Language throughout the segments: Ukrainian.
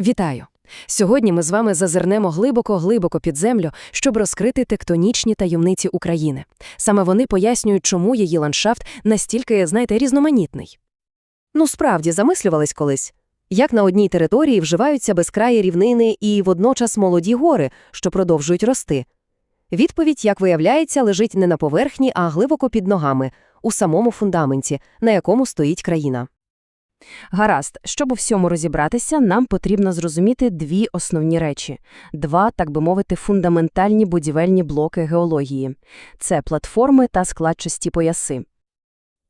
Вітаю! Сьогодні ми з вами зазирнемо глибоко-глибоко під землю, щоб розкрити тектонічні таємниці України. Саме вони пояснюють, чому її ландшафт настільки, знаєте, різноманітний. Ну, справді, замислювались колись. Як на одній території вживаються безкраї рівнини і водночас молоді гори, що продовжують рости? Відповідь, як виявляється, лежить не на поверхні, а глибоко під ногами, у самому фундаменті, на якому стоїть країна. Гаразд, щоб у всьому розібратися, нам потрібно зрозуміти дві основні речі – два, так би мовити, фундаментальні будівельні блоки геології – це платформи та складчасті пояси.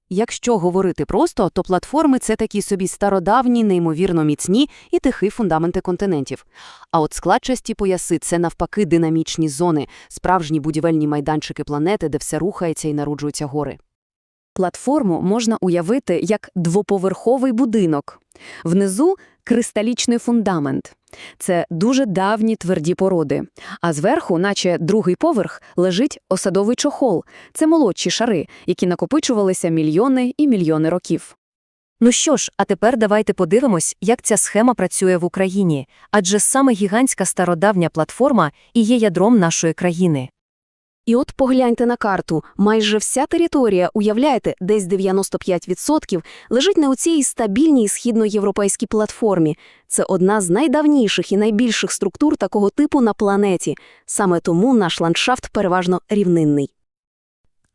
Якщо говорити просто, то платформи – це такі собі стародавні, неймовірно міцні і тихі фундаменти континентів. А от складчасті пояси – це навпаки динамічні зони, справжні будівельні майданчики планети, де все рухається і народжуються гори. Платформу можна уявити як двоповерховий будинок. Внизу – кристалічний фундамент. Це дуже давні тверді породи. А зверху, наче другий поверх, лежить осадовий чохол. Це молодші шари, які накопичувалися мільйони і мільйони років. Ну що ж, а тепер давайте подивимось, як ця схема працює в Україні. Адже саме гігантська стародавня платформа і є ядром нашої країни. І от погляньте на карту. Майже вся територія, уявляєте, десь 95% лежить на оцій стабільній східноєвропейській платформі. Це одна з найдавніших і найбільших структур такого типу на планеті. Саме тому наш ландшафт переважно рівнинний.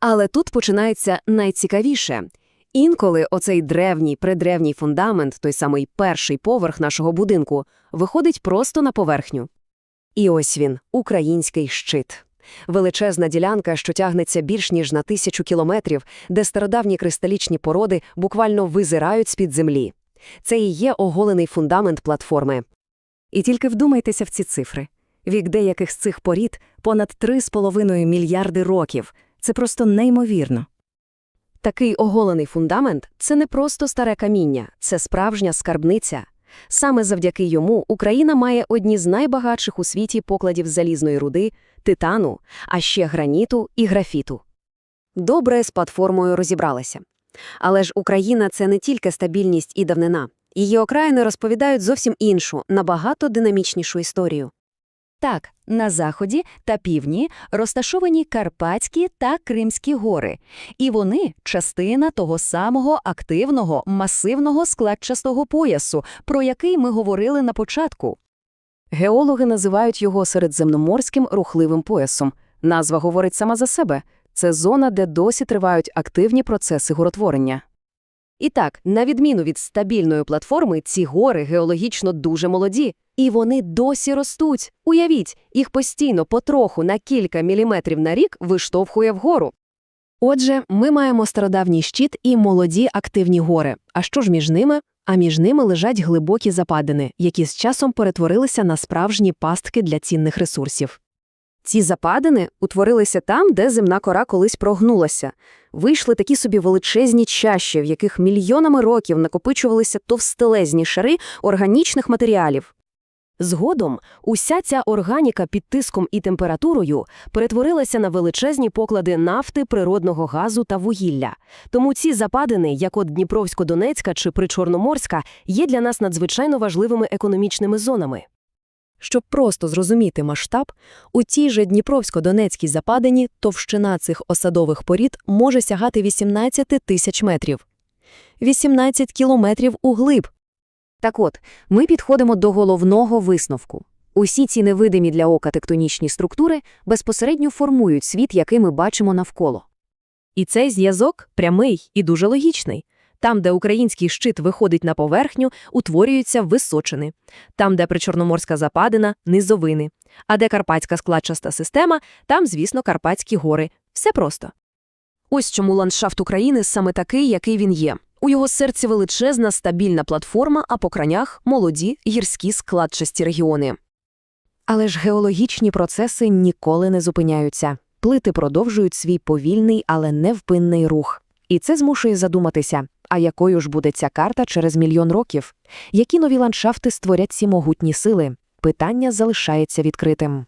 Але тут починається найцікавіше. Інколи оцей древній, предревній фундамент, той самий перший поверх нашого будинку, виходить просто на поверхню. І ось він, український щит. Величезна ділянка, що тягнеться більш ніж на тисячу кілометрів, де стародавні кристалічні породи буквально визирають з-під землі. Це і є оголений фундамент платформи. І тільки вдумайтеся в ці цифри. Вік деяких з цих порід – понад 3,5 мільярди років. Це просто неймовірно. Такий оголений фундамент – це не просто старе каміння, це справжня скарбниця. Саме завдяки йому Україна має одні з найбагатших у світі покладів залізної руди, титану, а ще граніту і графіту. Добре з платформою розібралася. Але ж Україна – це не тільки стабільність і давнина. Її окраїни розповідають зовсім іншу, набагато динамічнішу історію. Так, на заході та півдні розташовані Карпатські та Кримські гори, і вони частина того самого активного, масивного складчастого поясу, про який ми говорили на початку. Геологи називають його середземноморським рухливим поясом. Назва говорить сама за себе. Це зона, де досі тривають активні процеси горотворення. І так, на відміну від стабільної платформи, ці гори геологічно дуже молоді, і вони досі ростуть. Уявіть, їх постійно потроху на кілька міліметрів на рік виштовхує вгору. Отже, ми маємо стародавній щит і молоді активні гори. А що ж між ними? А між ними лежать глибокі западини, які з часом перетворилися на справжні пастки для цінних ресурсів. Ці западини утворилися там, де земна кора колись прогнулася. Вийшли такі собі величезні чащі, в яких мільйонами років накопичувалися товстелезні шари органічних матеріалів. Згодом уся ця органіка під тиском і температурою перетворилася на величезні поклади нафти, природного газу та вугілля. Тому ці западини, як от Дніпровсько-Донецька чи Причорноморська, є для нас надзвичайно важливими економічними зонами. Щоб просто зрозуміти масштаб, у тій же Дніпровсько-Донецькій западині товщина цих осадових порід може сягати 18 тисяч метрів. 18 кілометрів углиб. Так от, ми підходимо до головного висновку. Усі ці невидимі для ока тектонічні структури безпосередньо формують світ, який ми бачимо навколо. І цей зв'язок прямий і дуже логічний. Там, де український щит виходить на поверхню, утворюються височини. Там, де причорноморська западина – низовини. А де карпатська складчаста система, там, звісно, Карпатські гори. Все просто. Ось чому ландшафт України саме такий, який він є. У його серці величезна стабільна платформа, а по кранях – молоді гірські складчасті регіони. Але ж геологічні процеси ніколи не зупиняються. Плити продовжують свій повільний, але невпинний рух. І це змушує задуматися, а якою ж буде ця карта через мільйон років? Які нові ландшафти створять ці могутні сили? Питання залишається відкритим.